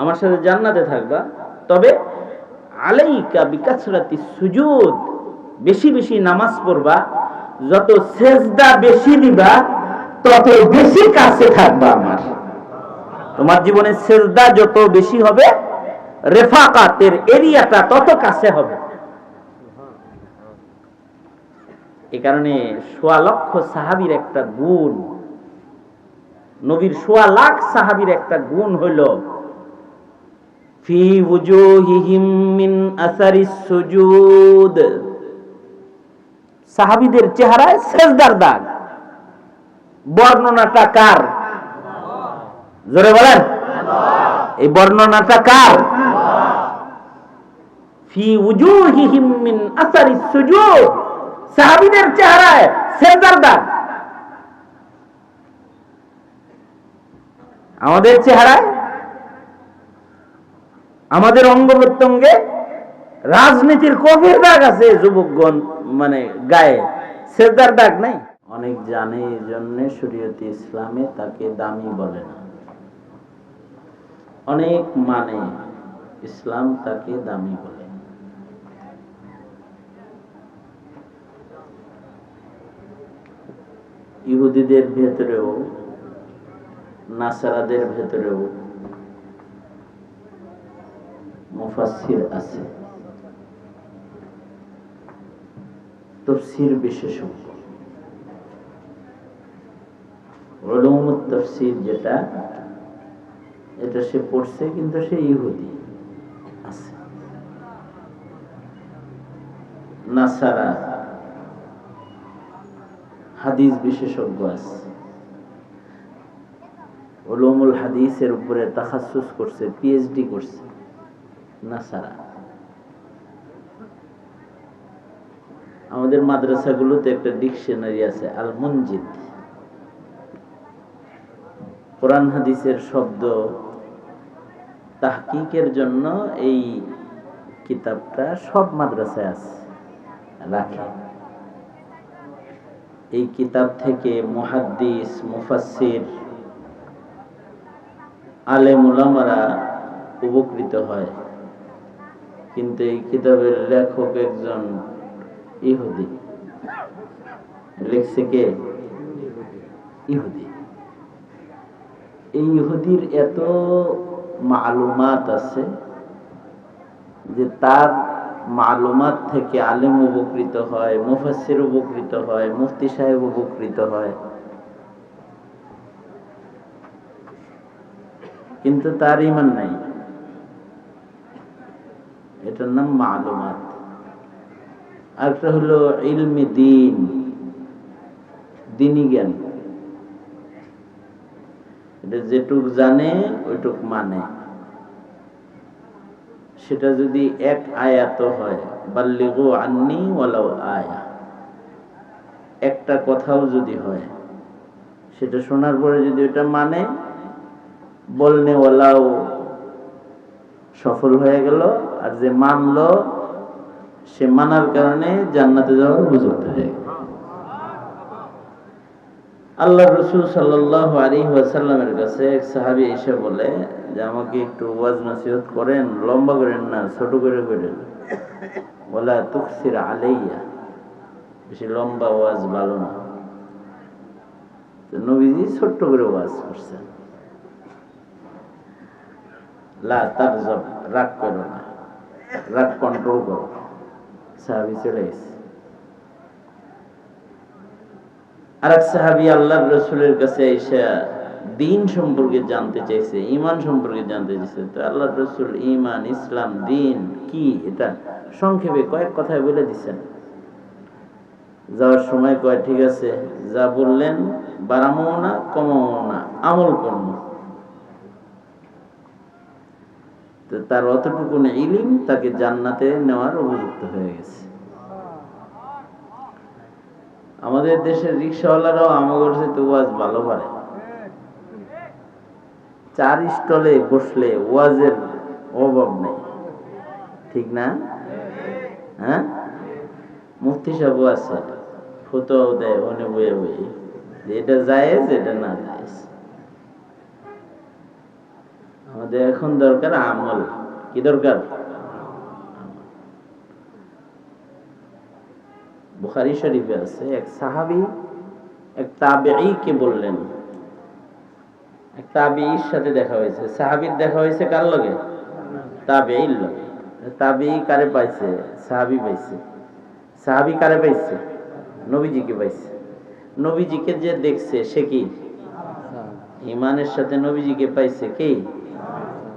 আমার সাথে জান্নাতে থাকবা। তবে আলাইকা বিকাসরাতি সুজুদ, বেশি বেশি নামাজ পড়বা, যত সেজদা বেশি দিবা, তত বেশি কাছে থাকবা আমার। তোমার জীবনে সেজদা যত বেশি হবে, রেফাকাতের এরিয়াটা তত কাছে হবে। এ কারণে সোয়া লক্ষ সাহাবির একটা গুণ, নবীর সোয়া লাখ সাহাবির একটা গুণ হইল ফি উজুহিহিম মিন আসারিস সুজুদ। সাহাবিদের চেহারায় সেজদার দাগ। বর্ণনাটা কার? জোরে বলেন। এই বর্ণনাটা কার? ফি উজুহিহিম মিন আসারিস সুজুদ। সাহাবিদের চেহারায় সেজদার দাগ। আমাদের চেহারায় আমাদের অঙ্গ প্রত্যঙ্গে রাজনীতির কবির দাগ আছে যুবকগণ মানে গায়ে। সেজদার দাগ নাই? অনেক জানে এই জন্য শরীয়তে ইসলামে তাকে দামি বলে না। অনেক মানে ইসলাম তাকে দামি বলে। ইহুদিদের ভেতরেও, নাসারাদের ভেতরেও মুফাসসির আছে। তফসির বিশেষজ্ঞ। যেটা, এটা সে পড়ছে কিন্তু সে ইহুদি আছে। নাসারা হাদিস বিশেষজ্ঞ আছে। ওলুমুল হাদিসের উপরে তাখাসুস করছে পিএইচডি করছে। নাসারা। আমাদের মাদ্রাসাগুলোতে একটা ডিকশনারি আছে আল মঞ্জিদ কোরআন হাদিসের শব্দ তাহকিকের জন্য এই কিতাবটা সব মাদ্রাসায় আছে, রাখে। এই কিতাব থেকে মুহাদ্দিস, মুফাসসির আলেম উলামারা উপকৃত হয়। কিন্তু এই কিতাবের লেখক একজন ইহুদি। লিখছে কে? ইহুদি। এই ইহুদির এত মালুমাত আছে যে তার মালুমাত থেকে আলেম উপকৃত হয় মুফাসির উপকৃত হয়, মুফতি সাহেব উপকৃত হয়। কিন্তু তার ইমান নাই। এটার নাম মালুমাত। আরেকটা হলো ইলমি দিন দিনী জ্ঞান। এটা যেটুক জানে, ওইটুক মানে। সেটা যদি এক আয়াত হয়, বাল্লিগু আন্নি ওয়ালাউ আয়া। একটা কথাও যদি হয়, সেটা শোনার পরে যদি ওটা মানে বলনে ওয়ালাও সফল হয়ে গেল আর যে মানলো, সে মানার কারণে জান্নাতে যাওয়ার উপযুক্ত হয়ে। আল্লাহ রসুল সাল্লাহ আলী ওয়াসাল্লামের কাছে এক সাহাবি এসে বলে যে, আমাকে একটু ওয়াজ নসিহত করেন, লম্বা করেন না, ছোট করে করেন বলা তুকসির আলাইয়া, বেশি লম্বা ওয়াজ ভালো না। নবীজি ছোট্ট করে ওয়াজ করছেন। লা তাকজব, রাগ করো না। রাগ কন্ট্রোল করো সাহাবি চলে গেছে আর এক সাহাবি আল্লাহ রসুলের কাছে এসে দিন সম্পর্কে জানতে চাইছে ইমান সম্পর্কে জানতে চাইছে। তো আল্লাহ রসুল ইমান ইসলাম, দিন, কি এটা? সংক্ষেপে কয়েক কথায় বলে দিচ্ছেন। যাওয়ার সময় কয়, ঠিক আছে, যা বললেন বাড়ামো না, কমামো না, আমল করব তো তার অতটুকু ইলিম তাকে জান্নাতে নেওয়ার উপযুক্ত হয়ে গেছে। আমাদের দেশের রিক্সাওয়ালারাও আমাদের সাথে ওয়াজ ভালো পারে। চার স্টলে বসলে ওয়াজের অভাব নেই। ঠিক না? হ্যাঁ? মুফতি সাহেব আছে ফুতো দেয় ওনে বয়ে বয়ে এটা জায়েজ, এটা না জায়েজ। আমাদের এখন দরকার আমল। কি দরকার? বুখারি শরীফে আছে এক সাহাবি এক তাবেঈকে বললেন। এক তাবেঈর সাথে দেখা হয়েছে। সাহাবীর দেখা হয়েছে কার লগে? তাবেঈর লগে। তাবেঈ কারে পাইছে? সাহাবি পাইছে। সাহাবি কারে পাইছে? নবীজিকে পাইছে। নবীজিকে যে দেখছে সে কি? ইমানের সাথে নবীজিকে পাইছে কি?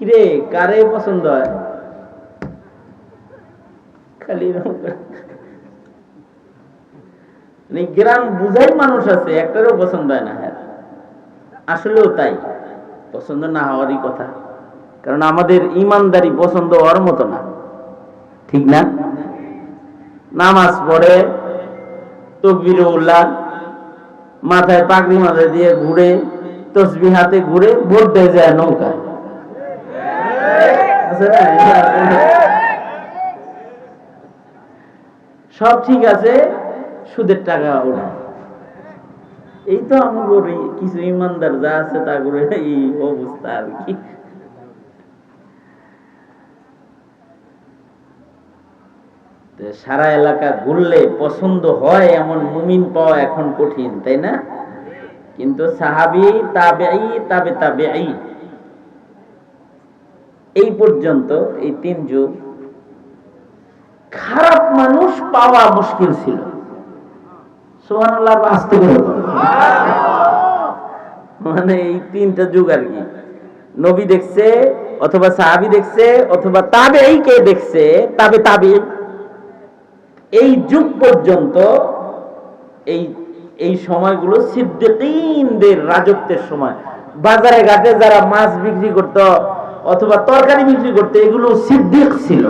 কিরে, কারে পছন্দ হয় খালি। মানে গ্রাম বুঝাই মানুষ আছে, একটারও পছন্দ হয় না হ্যাঁ আসলেও তাই, পছন্দ না হওয়ারই কথা কারণ আমাদের ইমানদারি পছন্দ হওয়ার মতো না ঠিক না নামাজ পড়ে তকবির উল্লাহ মাথায় পাগড়ি মাথায় দিয়ে ঘুরে তসবি হাতে ঘুরে দিয়ে যায় নৌকা আছে না? এটা আছে না? সব ঠিক আছে? সুদের টাকা ওঠা। এই তো আমাদের এই কিছু ইমানদার যা আছে তা করে এই অবস্থা আর কি। সারা এলাকা ঘুরলে পছন্দ হয় এমন মুমিন পাওয়া এখন কঠিন, তাই না? কিন্তু সাহাবি, তাবেঈ, তাবে তাবেঈ। এই পর্যন্ত এই তিন যুগ খারাপ মানুষ পাওয়া মুশকিল ছিল। মানে এই তিনটা যুগ আর কি। নবী দেখছে, অথবা সাহাবি দেখছে, অথবা তাবেঈ কে দেখছে, তাবে তাবে এই যুগ পর্যন্ত এই এই সময়গুলো সিদ্দিকীনদের রাজত্বের সময়। বাজারে ঘাটে যারা মাছ বিক্রি করত অথবা তরকারি বিক্রি করতে, এগুলো সিদ্দিক ছিল।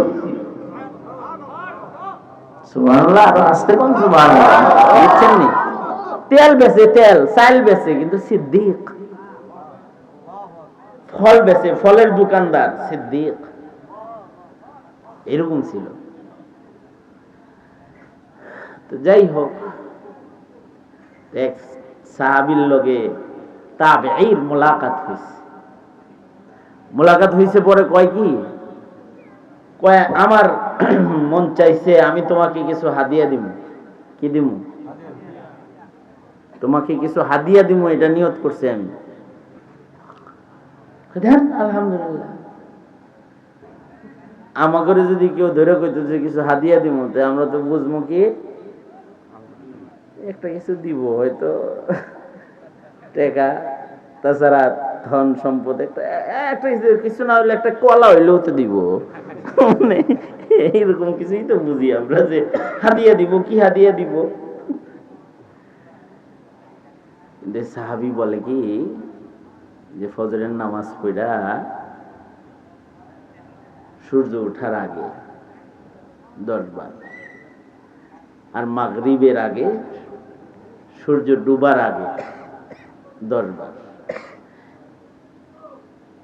তেল বেচে, তেল চাল বেচে, কিন্তু সিদ্দিক। ফল বেচে, ফলের দোকানদার, সিদ্দিক। এরকম ছিল। তো যাই হোক, এক সাহাবির লগে তাবেঈর মোলাকাত হইছে। মোলাকাত হইছে পরে কয় কি? কয়, আমার মন চাইছে আমি তোমাকে কিছু হাদিয়া দিব কি দিব তোমাকে কিছু হাদিয়া দিব এটা নিয়ত করছি আমি। আলহামদুলিল্লাহ। আমাকে যদি কেউ ধরে কইতো যে কিছু হাদিয়া দিব তো আমরা তো বুঝব কি একটা কিছু দিব, হয়তো। টাকা, তাছাড়া ধন সম্পদ, একটা কিছু- না হলে একটা কলা হইলেও তো দিব। মানে এইরকম কিছুই তো বুঝি আমরা যে হাদিয়া দিব, কি হাদিয়া দিব? সাহাবি বলে কি, যে ফজরের নামাজ পড়া সূর্য ওঠার আগে দশ বার, আর মাগরিবের আগে সূর্য ডুবার আগে দশ বার।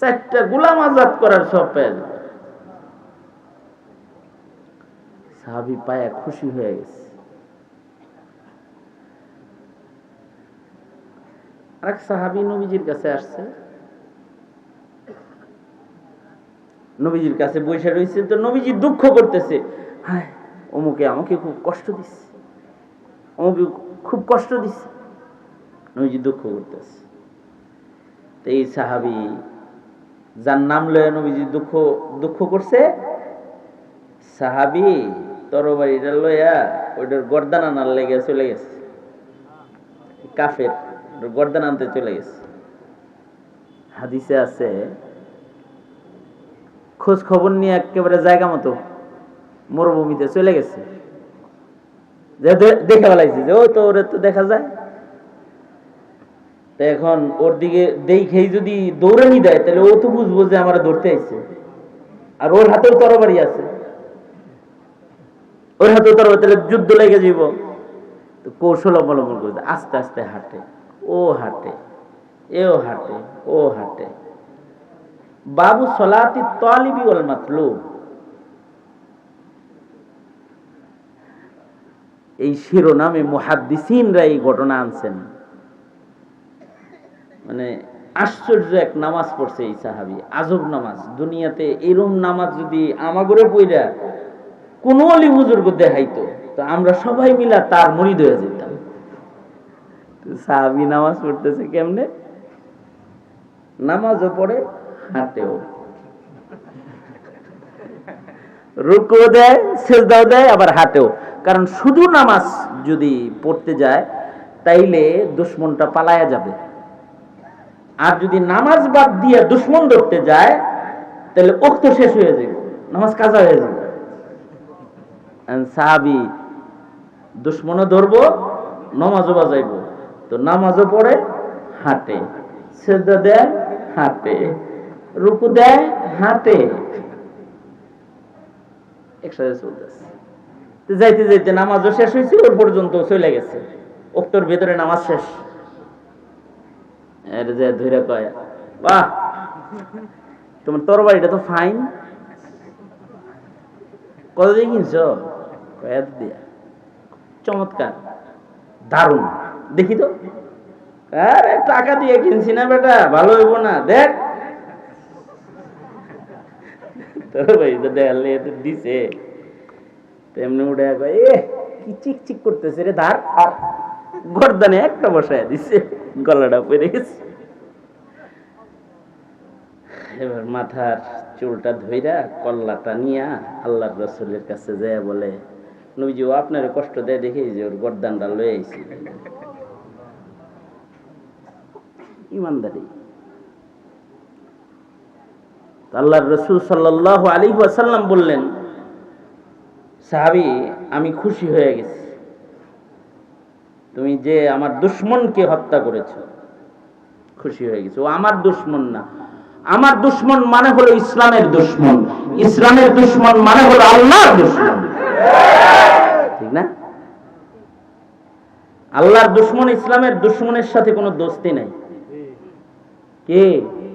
চারটা গোলাম আজাদ করার সব পেয়ে যাবে। সাহাবি পায়া খুশি হয়ে গেছে। আরেক সাহাবি নবীজির কাছে আসছে। নবীজির কাছে রয়েছে তো নবীজি দুঃখ করতেছে। হায়, অমুকে আমাকে খুব কষ্ট দিচ্ছে অমুকে খুব কষ্ট দিচ্ছে নবীজি দুঃখ করতেছে। তো এই সাহাবি যার নাম লয়ে নবীজি দুঃখ দুঃখ করছে, সাহাবি তরবারিটা লইয়া ওইটার গর্দান আনার লেগে চলে গেছে। কাফের গর্দান আনতে চলে গেছে। হাদিসে আছে, খোঁজ খবর নিয়ে একেবারে জায়গা মতো মরুভূমিতে চলে গেছে। দেখে ফেলাইছে যে ও তো ওরে তো দেখা যায়। তো এখন ওর দিকে দেখেই যদি দৌড়ানি দেয়, তাহলে ও তো বুঝব যে আমার ধরতে আইছে। আর ওর হাতেও তরবারি আছে। ওর হাতেও তরবারি, তাহলে যুদ্ধ লেগে যাইব। তো কৌশল অবলম্বন করতে আস্তে আস্তে হাঁটে। ও হাঁটে। এও হাঁটে। ও হাঁটে। বাবু সলাতি তালিবি ওয়াল মাতলুব। এই শিরোনামে মুহাদ্দিসিনরা এই ঘটনা আনছেন। মানে আশ্চর্য এক নামাজ পড়ছে এই সাহাবি, আজব নামাজ। দুনিয়াতে এরম নামাজ যদি আমাগরে পইরা কোন অলি বুজুর্গ দেখাইতো, তো আমরা সবাই মিলা তার মরিদ হয়ে যেতাম। সাহাবি নামাজ পড়তেছে কেমনে? নামাজও পড়ে হাতেও রুকু দেয়, সেজদাও দেয়, আবার হাতেও কারণ শুধু নামাজ যদি পড়তে যায়, তাইলে দুশ্মনটা পালায়া যাবে। আর যদি নামাজ বাদ দিয়ে দুশ্মন ধরতে যায়, তাহলে ওক্ত শেষ হয়ে যাবে নামাজ কাজা হয়ে যাবে সাহাবি দুশ্মনও ধরবো, নামাজও বাজাইব। তো নামাজও পড়ে, হাঁটে। সেজদা দেয়, হাঁটে। রুকু দেয়, হাঁটে। যাইতে যাইতে নামাজও শেষ হয়েছে ওর পর্যন্ত চলে গেছে। ওক্তর ভেতরে নামাজ শেষ। এর যে ধরে কয়, বাহ, তোমার তরবারিটা তো ফাইন। কত দিয়ে কিনছো? কয়, এত দিয়া। চমৎকার, দারুণ। দেখি তো। আরে, টাকা দিয়ে কিনছি না বেটা, ভালো হইব না, দেখ। তোর ভাই তো দেখালে তো দিছে। তেমনি উঠে এ কি চিক চিক করতেছে রে ধার। আর গর্দানে একটা বসায় দিছে। গলাটা পড়ে গেছে। এবার মাথার চুলটা ধইরা কল্লাটা নিয়া আল্লাহর রসুলের কাছে যায় বলে, নবীজি, ও আপনার কষ্ট দেয় দেখি যে ওর গরদানটা লয়ে আইছি। ইমানদারি। আল্লাহর রসুল সাল্লাহ আলী ওয়াসাল্লাম বললেন, সাহাবি, আমি খুশি হয়ে গেছি। তুমি যে আমার দুশ্মনকে হত্যা করেছ, খুশি হয়ে গেছে। ও আমার দুশ্মন না। আমার দুশ্মন মানে হলো ইসলামের দুশ্মন। ইসলামের দুশ্মন মানে হলো আল্লাহর দুশ্মন। ঠিক না? আল্লাহর দুশ্মন, ইসলামের দুশ্মনের সাথে কোনো দোস্তি নাই। কি?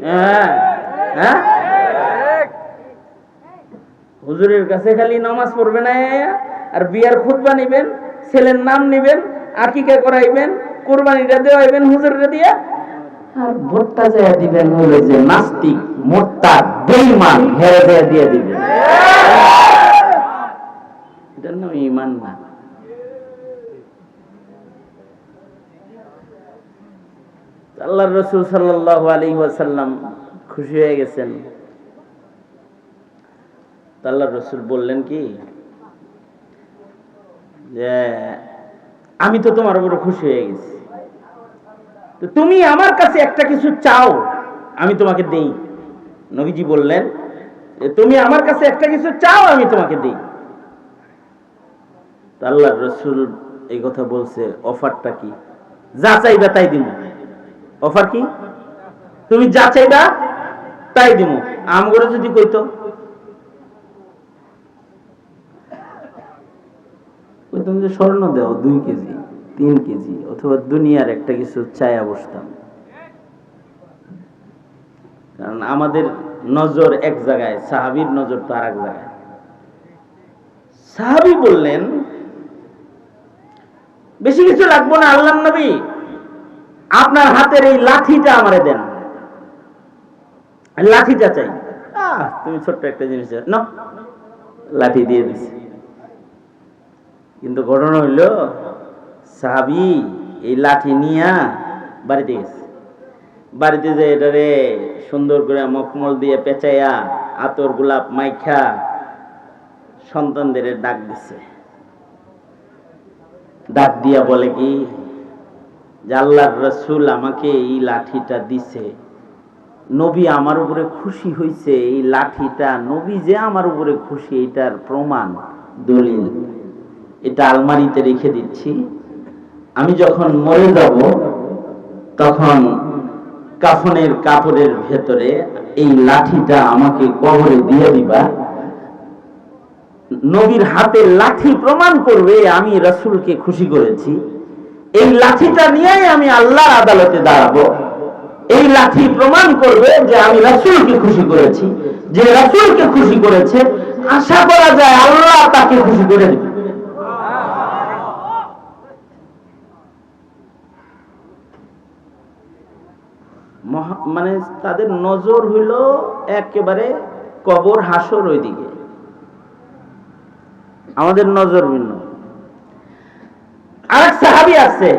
হ্যাঁ। হ্যাঁ? হুজুরের কাছে খালি নামাজ পড়বে না আর বিয়ার খুতবা নিবেন, ছেলের নাম নিবেন করাইবেন? কোরবানিটা দেওয়াইবেন হুজুরে দিয়া? আর ভোটটা যায় দিবেন যে নাস্তিক হেরে দেয়া দিয়ে দিবেন। ইমান না। আল্লাহ রসুল সাল্লাহ আলী ওয়াসাল্লাম খুশি হয়ে গেছেন। আল্লাহ রসুল বললেন কি? যে আমি তো তোমার উপরে খুশি হয়ে গেছি। তো তুমি আমার কাছে একটা কিছু চাও, আমি তোমাকে দেই। নবীজি বললেন তুমি আমার কাছে একটা কিছু চাও, আমি তোমাকে দেই। আল্লাহ রসুল এই কথা বলছে, অফারটা কি? যা চাইবা তাই দিব অফার কি? তুমি যা চাইবা তাই দিব আমগরে যদি কইতো কইতাম যে স্বর্ণ দাও দুই কেজি, তিন কেজি, অথবা দুনিয়ার একটা কিছু চায়া বসতাম। কারণ আমাদের নজর এক জায়গায়, সাহাবির নজর তো আর এক জায়গায়। সাহাবি বললেন, বেশি কিছু লাগবো না আল্লাহ নবী, আপনার হাতের এই লাঠিটা আমারে দেন। লাঠিটা চাই। তুমি ছোট্ট একটা জিনিস না লাঠি দিয়ে দিছি। কিন্তু ঘটনা হইল, সাহাবি এই লাঠি নিয়া বাড়িতে গেছে। বাড়িতে যে এটারে সুন্দর করে মখমল দিয়ে পেঁচাইয়া আতর গোলাপ মাইখা সন্তানদের ডাক দিছে। ডাক দিয়া বলে কি, যে আল্লাহর রসুল আমাকে এই লাঠিটা দিছে। নবী আমার উপরে খুশি হয়েছে এই লাঠিটা নবী যে আমার উপরে খুশি, এটার প্রমাণ, দলিল। এটা আলমারিতে রেখে দিচ্ছি। আমি যখন মরে যাব, তখন কাফনের কাপড়ের ভেতরে এই লাঠিটা আমাকে কবরে দিয়ে দিবা। নবীর হাতে লাঠি প্রমাণ করবে, আমি রসুলকে খুশি করেছি। এই লাঠিটা নিয়েই আমি আল্লাহর আদালতে দাঁড়াবো। এই লাঠি প্রমাণ করবে যে আমি রাসূলকে খুশি করেছি। যে রাসূলকে খুশি করেছে, আশা করা যায় আল্লাহ তাকে খুশি করে দেবে। মানে তাদের নজর হইল একেবারে কবর, হাসর ওইদিকে। আমাদের নজর ভিন্ন। আরেক সাহাবি আছে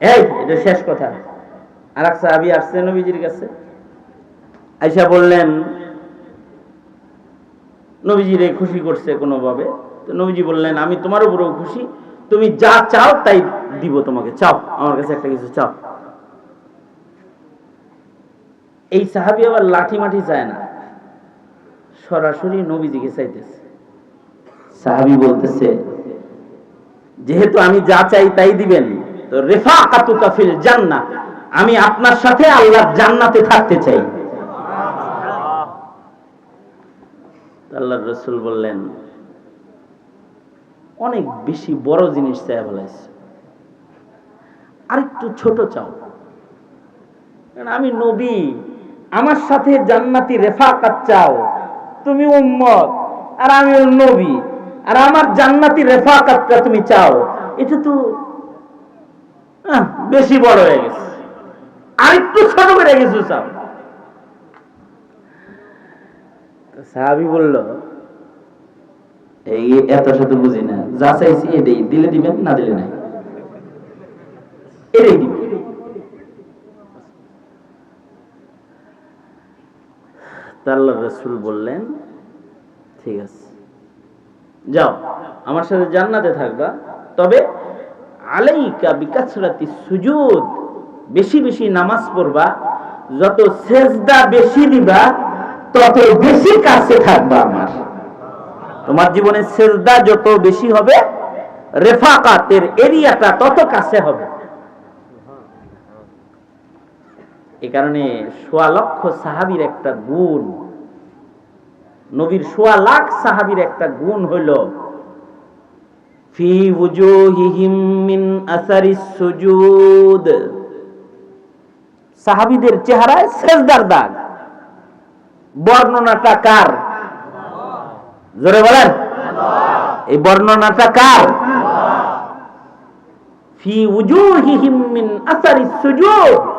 এই, এটা শেষ কথা। আর এক সাহাবি আসছে নবীজির কাছে। আইসা বললেন, নবীজিরে খুশি করছে কোনোভাবে। তো নবীজি বললেন, আমি তোমার উপরেও খুশি। তুমি যা চাও তাই দিব তোমাকে। চাও, আমার কাছে একটা কিছু চাও। এই সাহাবি আবার লাঠি মাঠি চায় না। সরাসরি নবীজিকে চাইতেছে। সাহাবি বলতেছে, যেহেতু আমি যা চাই তাই দিবেন, তো রেফা কাতুকা ফিল জান্নাহ, আমি আপনার সাথে আল্লাহর জান্নাতে থাকতে চাই। আল্লাহর রসুল বললেন, অনেক বেশি বড় জিনিস চাই বলাইছে আরেকটু ছোট চাও। আমি নবী আমার সাথে জান্নাতি রেফাকাত চাও। তুমি উম্মত, আর আমি নবী, আর আমার জান্নাতি রেফাকাতটা তুমি চাও। এটা তো বেশি বড় হয়ে গেছে। আরেকটু ছোট করে গেছো, চাও। সাহাবি বলল, এই এত শত বুঝি না। যা চাইছি এটাই। দিলে দিবেন, না দিলে নাই। এটাই দিবেন। তা আল্লাহ রসুল বললেন, ঠিক আছে। যাও, আমার সাথে জান্নাতে থাকবা। তবে আলাইকা বিকাসরাতি সুজুদ, বেশি বেশি নামাজ পড়বা। যত সেজদা বেশি দিবা, তত বেশি কাছে থাকবা আমার। তোমার জীবনে সেজদা যত বেশি হবে, রেফাকাতের এরিয়াটা তত কাছে হবে। এ কারণে সোয়া লক্ষ সাহাবির একটা গুণ। নবীর সোয়া লাখ সাহাবির একটা গুণ হইল, ফি সাহাবিদের চেহারায় সেজদার দাগ। বর্ণনাটা কার? জোরে বলেন। এই বর্ণনাটা কার? ফি উজুহিহিম মিন আসারিস সুজুদ।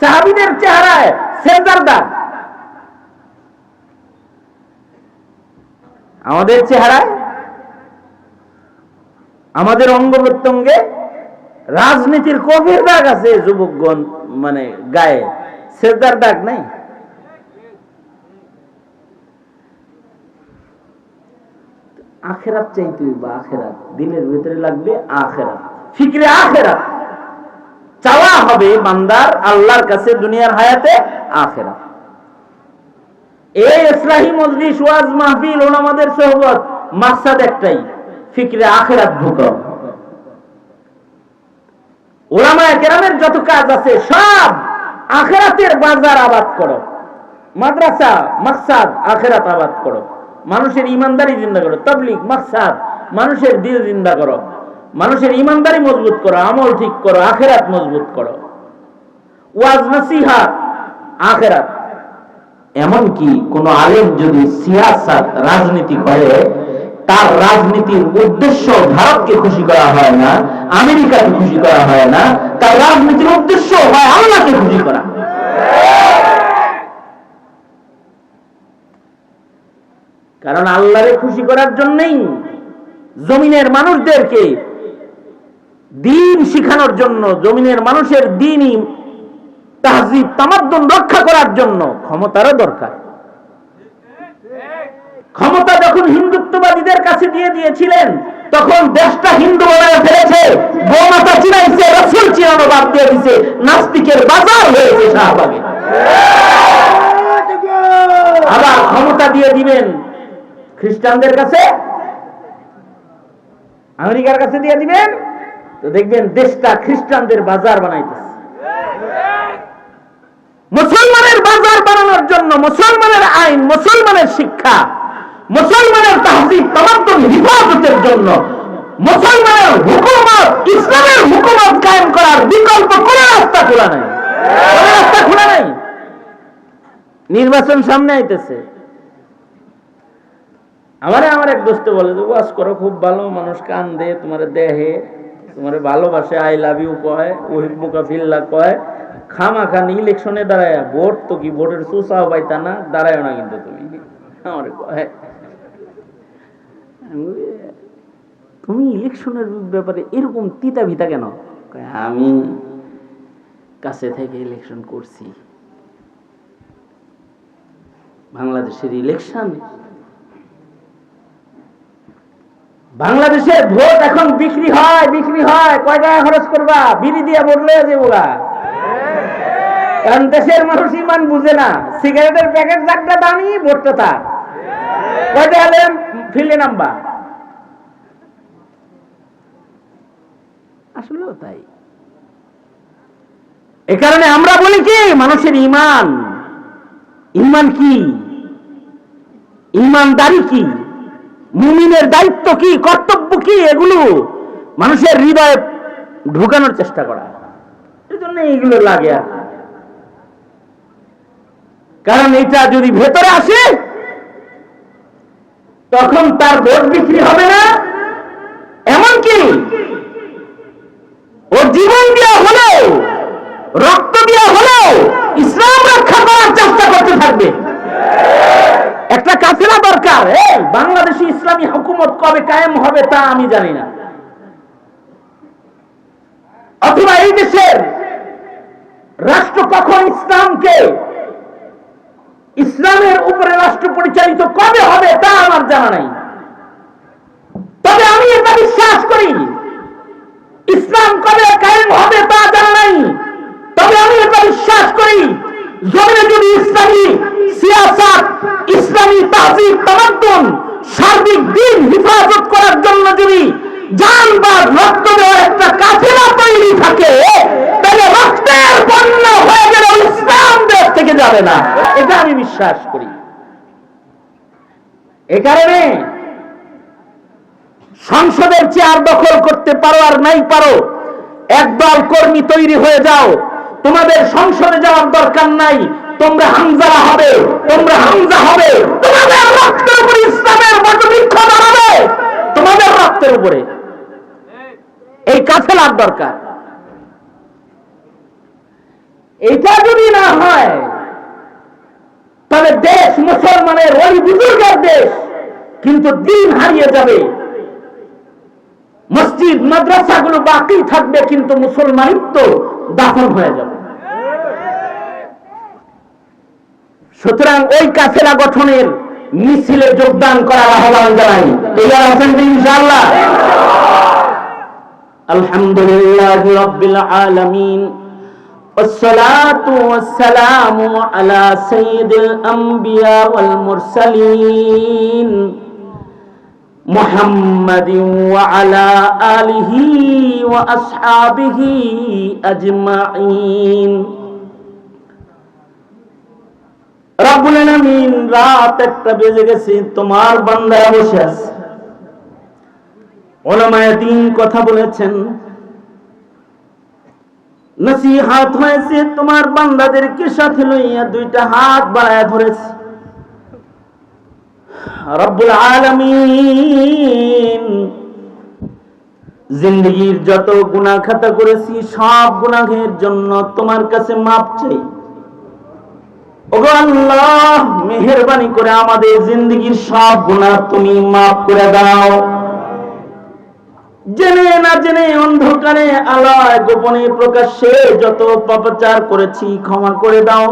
সাহাবিদের চেহারায় সেজদার দাগ। আমাদের চেহারায়, আমাদের অঙ্গ প্রত্যঙ্গে রাজনীতির কবির দাগ আছে যুবকগণ মানে গায়ে। সেজদার দাগ নাই? আখেরাত চাই তুই বা আখেরাত। দিনের ভিতরে লাগবে আখেরাত। ফিক্রে আখেরাত। চাওয়া হবে বান্দার আল্লাহর কাছে দুনিয়ার হায়াতে, আখেরাত। এই ইসলাহী মজলিস, ওয়াজ মাহফিল, ওলামাদের সোহবত, মাকসাদ একটাই, ফিক্রে আখেরাত ঢুকাও ওলামায়ে কেরামের যত কাজ আছে, সব আখেরাতের বাজার আবাদ করো। মাদ্রাসা, মাকসাদ, আখেরাত আবাদ করো। মানুষের ইমানদারি জিন্দা করো। তাবলিগ, মাকসাদ, মানুষের দিল জিন্দা করো। মানুষের ইমানদারি মজবুত করো, আমল ঠিক করো, আখেরাত মজবুত করো। ওয়াজ নসিহাত আখেরাত। এমনকি কোন আলেম যদি সিয়াসাত, রাজনীতি করে, তার রাজনীতির উদ্দেশ্য ভারতকে খুশি করা হয় না, আমেরিকাকে খুশি করা হয় না, তার রাজনীতির উদ্দেশ্য হয় আল্লাহকে খুশি করা। কারণ আল্লাহরে খুশি করার জন্যই জমিনের মানুষদেরকে দিন শিখানোর জন্য, জমিনের মানুষের দিনই তাহজিব, তামাদ্দন রক্ষা করার জন্য ক্ষমতারও দরকার। ক্ষমতা যখন হিন্দুত্ববাদীদের কাছে দিয়ে দিয়েছিলেন, তখন দেশটা হিন্দু ফেলেছে চিনাইছে রসুল চিনানো বাদ দিয়ে দিছে, নাস্তিকের বাজার হয়েছে শাহবাগে। আবার ক্ষমতা দিয়ে দিবেন খ্রিস্টানদের কাছে, আমেরিকার কাছে দিয়ে দিবেন তো দেখবেন দেশটা খ্রিস্টানদের বাজার বানাইতেছে। মুসলমানের বাজার বানানোর জন্য মুসলমানের আইন, মুসলমানের শিক্ষা, মুসলমানের তাহজিব তামাদ্দুন হিফাজতের জন্য মুসলমানের হুকুমত, ইসলামের হুকুমত কায়েম করার বিকল্প কোন রাস্তা খোলা নাই। কোন রাস্তা খোলা নাই। নির্বাচন সামনে আইতেছে। আমারে আমার এক দোস্ত বলে যে, ওয়াজ করো, খুব ভালো, মানুষ কান দে তোমার দেহে তোমার ভালোবাসে আই লাভ ইউ কয় ওহিব মুকাফিল্লা কয় খামা খান ইলেকশনে দাঁড়ায়, ভোট তো কি ভোটের সুসাও পাইতা না? দাঁড়ায় না কিন্তু তুমি। আমার কয় তুমি ইলেকশনের ব্যাপারে এরকম তিতা ভিতা কেন আমি কাছে থেকে ইলেকশন করছি। বাংলাদেশের ইলেকশন বাংলাদেশের ভোট এখন বিক্রি হয় বিক্রি হয়। কয় টাকা খরচ করবা? বিড়ি দিয়ে বললে যাবোগা কারণ দেশের মানুষ ইমান বুঝে না। সিগারেটের প্যাকেট যাকটা দামি, ভোটটা তার কয় টাকা হলে ফিল্ডে নাম্বা। আসলেও তাই। এ কারণে আমরা বলি কি? মানুষের ইমান। ইমান কি? ইমানদারি কি? মুমিনের দায়িত্ব কি, কর্তব্য কি এগুলো মানুষের হৃদয়ে ঢুকানোর চেষ্টা করা। জন্য এইগুলো লাগে কারণ এটা যদি ভেতরে আসে, তখন তার ভোট বিক্রি হবে না। এমনকি ও জীবন দেওয়া হলেও, রক্ত দেওয়া হলেও ইসলাম রক্ষা করার চেষ্টা করতে থাকবে। একটা কাফেলা দরকার বাংলাদেশি ইসলামী হুকুমত কবে কায়েম হবে তা আমি জানি না। অথবা এই দেশের রাষ্ট্র কখন ইসলামকে ইসলামের উপরে রাষ্ট্র পরিচালিত কবে হবে তা আমার জানা নাই। তবে আমি এটা বিশ্বাস করি, ইসলাম কবে কায়েম হবে তা জানা নাই। তবে আমি এটা বিশ্বাস করি, জমিনে যদি ইসলামী সিয়াসাত, ইসলামী তাহজিব তামাদ্দুন সার্বিক দিন হিফাজত করার জন্য যদি জান বা রক্ত দেওয়ার একটা কাফেলা তৈরি থাকে, তাহলে রক্তের হয়ে গেলে ইসলাম দেশ থেকে যাবে না। এটা আমি বিশ্বাস করি। এ কারণে সংসদের চেয়ার দখল করতে পারো আর নাই পারো, একদল কর্মী তৈরি হয়ে যাও। তোমাদের সংসদে যাওয়ার দরকার নাই। তোমরা হামজারা হবে, তোমরা হামজা হবে। তোমাদের রক্তের উপরে ইসলামের বটবৃক্ষ দাঁড়াবে। তোমাদের রক্তের উপরে। এই কাছে লাভ দরকার। এটা যদি না হয়, তাহলে দেশ মুসলমানের ওই বুজুর্গের দেশ কিন্তু দিন হারিয়ে যাবে। মসজিদ, মাদ্রাসাগুলো বাকি থাকবে কিন্তু মুসলমানিত্ব দাফন হয়ে যাবে। সুতরাং ওই কাফেলা গঠনের মিছিলে যোগদান করার আহ্বান জানাই তৈরি আছেন তো ইনশাআল্লাহ আলহামদুলিল্লাহ রাব্বিল আলামিন والصلاة والسلام على سيد الأنبياء والمرسلين محمد وعلى آله وأصحابه أجمعين আলামিন রাত একটা বেজে গেছে, তোমার বান্দায় বসে দিন কথা বলেছেন। তোমার বান্দাদেরকে সাথে লইয়া দুইটা হাত বাড়ায় ধরেছে। রব্বুল আলামিন জিন্দগির যত গুনাহ খাতা করেছি, সব গুনাহের জন্য তোমার কাছে মাপ চাই। মেহেরবানি করে আমাদের জিন্দগির সব গুনাহ তুমি মাফ করে দাও। জেনে না জেনে অন্ধকারে আলায় গোপনে প্রকাশ্যে যত পাপাচার করেছি ক্ষমা করে দাও।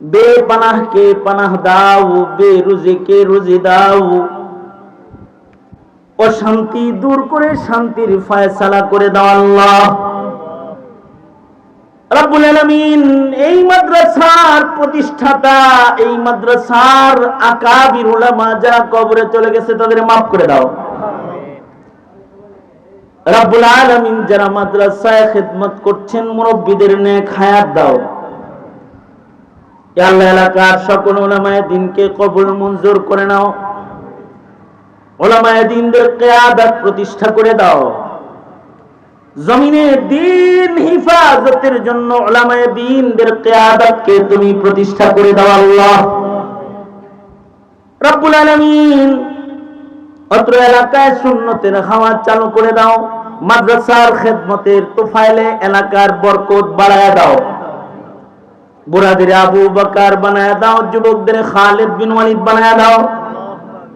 বে পানাহকে পানাহ দাও বে রুজিকে রুজি দাও। অশান্তি দূর করে শান্তির ফয়সালা করে দাও আল্লাহ। রাব্বুল এই মাদ্রাসার প্রতিষ্ঠাতা, এই মাদ্রাসার আকাবির যারা কবরে চলে গেছে, তাদের করে দাও। রাব্বুল যারা মাদ্রাসায় খেদমত করছেন, মুরব্বীদের দাও। আল্লাহ এলাকার সকল ওলামায়ে দিনকে মঞ্জুর করে নাও। ওলামায়ে দিনদের কিয়াদত প্রতিষ্ঠা করে দাও। জমিনে দিন হিফাজতের জন্য ওলামায়ে দিনদের কিয়াদতকে তুমি প্রতিষ্ঠা করে দাও আল্লাহ। রব্বুল আলামিন অত্র এলাকায় হাওয়া চালু করে দাও, মাদ্রাসার খেদমতের তোফাইলে এলাকার বরকত বাড়ায় দাও। বুড়াদের আবু বকার বানায় দাও, যুবকদের খালেদ বিন ওয়ালিদ বানায় দাও।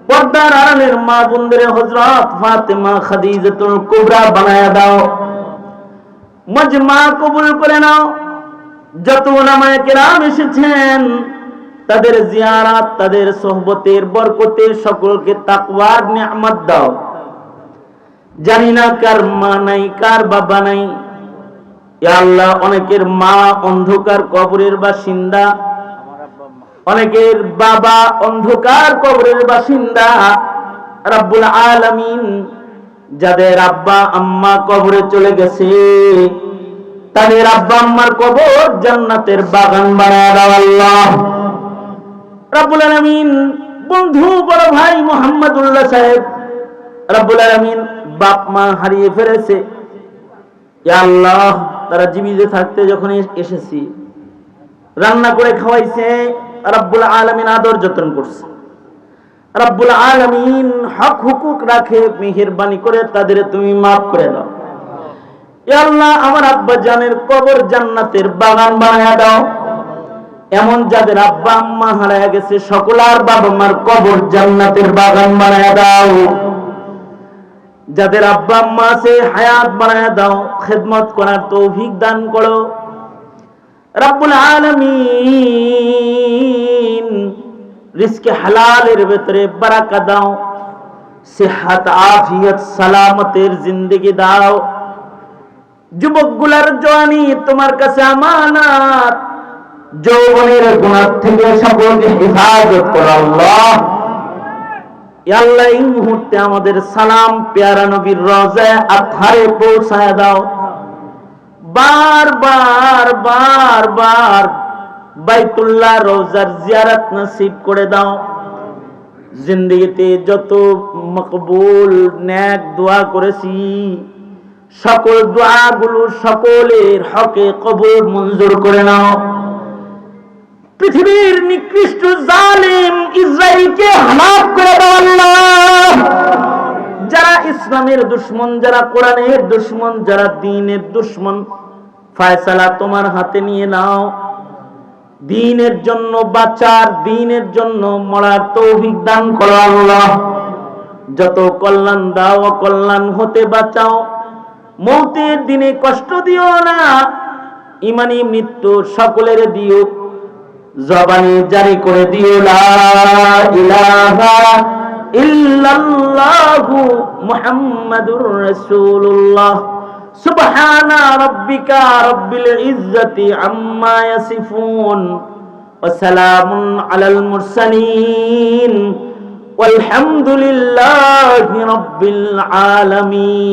পর্দার আড়ালের মা বোনদের হযরত ফাতেমা খাদিজাতুল কুবরা বানায় দাও। মজমা কবুল করে নাও। যত ওলামায়ে কেরাম এসেছেন, তাদের জিয়ারাত, তাদের সোহবতের বরকতে সকলকে তাকওয়ার নিয়ামত দাও। জানি না কার মা নাই, কার বাবা নাই। আল্লাহ, অনেকের মা অন্ধকার কবরের বাসিন্দা। অনেকের বাবা অন্ধকার কবরের বাসিন্দা। রাব্বুল আলামিন যাদের আব্বা, আম্মা কবরে চলে গেছে, তাদের আব্বা, আম্মার কবর জান্নাতের বাগান বানায় দাও আল্লাহ। রাব্বুল আলামিন, বন্ধু, বড় ভাই মোহাম্মদুল্লাহ সাহেব, রাব্বুল আলামিন বাপ, মা হারিয়ে ফেলেছে। আল্লাহ, তারা জীবিত থাকতে যখন এসেছি, রান্না করে খাওয়াইছে, রাব্বুল আলামিন আদর যত্ন করছে। রাব্বুল আলামিন হক হুকুক রাখে, মেহেরবানি করে তাদের তুমি মাফ করে দাও। ইয়া আল্লাহ আমার আব্বা জানের কবর জান্নাতের বাগান বানায় দাও। এমন যাদের আব্বা আম্মা হারায় গেছে, সকল আর বাবা মার কবর জান্নাতের বাগান বানায় দাও। যাদের আব্বা আম্মা আছে, হায়াত বানায় দাও, খেদমত করার তৌফিক দান করো। রাব্বুল আলামিন রিজকে হালালের ভেতরে বারাকা দাও, সেহাত, আফিয়ত, সালামতের জিন্দেগি দাও। যুবকগুলার জওয়ানি তোমার কাছে আমানত। যৌবনের গুণার থেকে সকলকে হেফাজত করো আল্লাহ। আল্লাহ এই মুহূর্তে আমাদের সালাম, পেয়ারা নবীর রজায় আথারে পৌঁছায় দাও। বার বার বার বার বাইতুল্লাহ রোজার জিয়ারত নসিব করে দাও। জিন্দগিতে যত মকবুল ন্যাক দোয়া করেছি, সকল দোয়াগুলো সকলের হকে কবুল, মঞ্জুর করে নাও। পৃথিবীর নিকৃষ্ট জালিম ইসরায়েলকে হালাক করে দাও আল্লাহ। যারা ইসলামের দুশ্মন, যারা কোরআনের দুশ্মন, যারা দিনের দুশ্মন, ফায়সালা তোমার হাতে নিয়ে নাও। দিনের জন্য বাঁচার, দিনের জন্য মরার তৌফিক দান করো আল্লাহ। যত কল্যাণ দাও কল্যাণ হতে বাঁচাও। মৌতের দিনে কষ্ট দিও না। ইমানি মৃত্যু সকলের দিও। জবানি জারি করে দিও। ইলাহা ইল্লাল্লাহু মুহাম্মাদুর সুবহানা রাব্বিকা রাব্বিল ইজ্জাতি আম্মা ইয়াসিফুন وسلام على المرسلين والحمد لله رب العالمين